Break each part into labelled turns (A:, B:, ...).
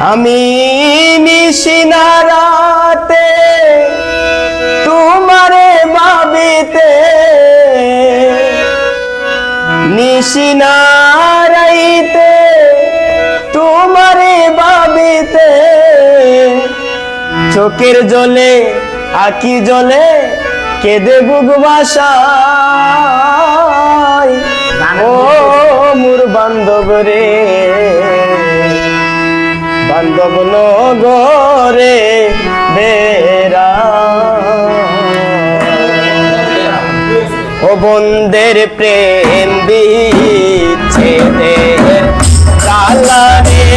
A: আমি নিশিনারাতে তোমারে ভাবিতে। নিশিনারাইতে তোমারে ভাবিতে। চোখের জলে আকি জলে কেঁদে বুক বাসায়। ও মোর বান্ধব রে। বান্ধব নগরে বেরা ও বন্দের প্রেম বিচ্ছেদের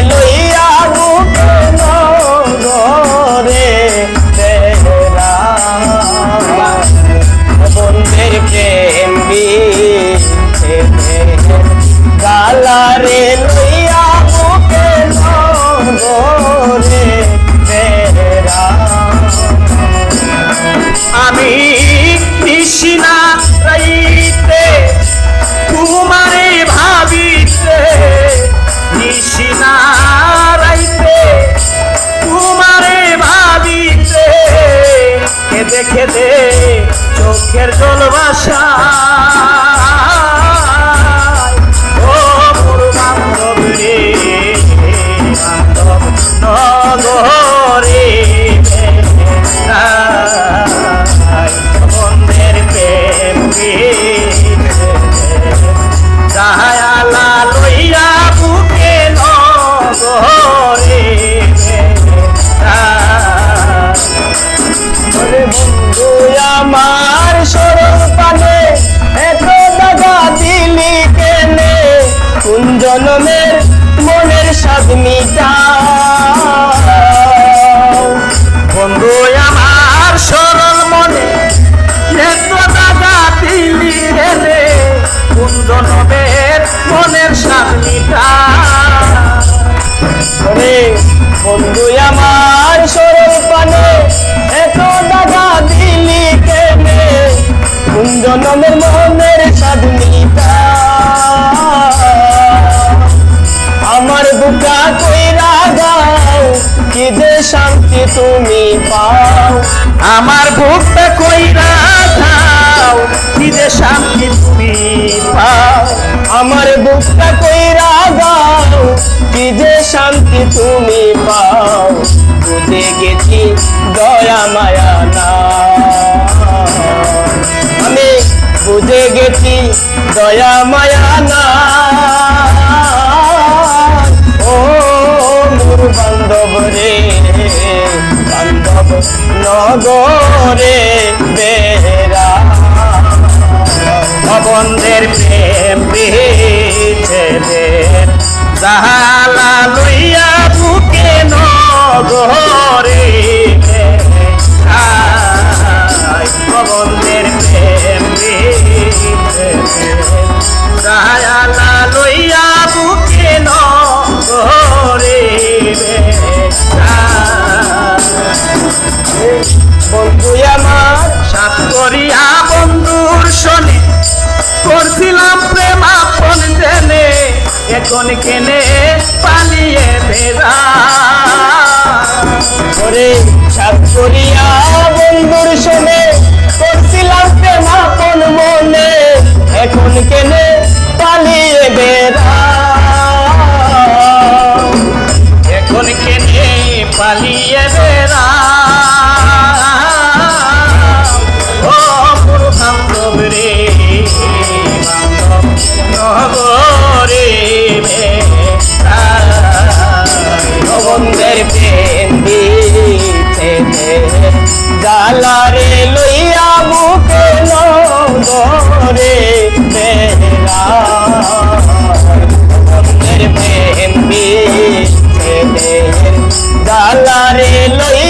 A: লইয়া বেরা ও বন্দের প্রেম বিচ্ছেদের লইয়া
B: চোখের জল ও মোর বান্ধব
A: কোন জনমের মনের স্বাদ মিটা
B: বন্ধু, আমার সরল মনে দাদা দিলি রে কোন জনমের মনের স্বামীটা
A: ওরে বন্ধু, আমার সরল পানে এত দাগা দিলি কেনে কোন জনমের তুমি পাও।
B: আমার ভোগটা কইরা দাও যে শান্তি তুমি পাও।
A: আমার বুকটা কইরা গাও কি শান্তি তুমি পাও। বুঝে গেছি দয়া মায়া না আমি বুঝে গেছি দয়া মায়া না নগরে বেরা
B: বন্ধের প্রেম বিছেদের লইয়া বুকে নগরে
A: বন্ধু আমার
B: সাত করিয়া বন্ধুর শনি। করছিলাম প্রেম আপন জেনে। এখন কেনে পালিয়ে
A: গালারে লই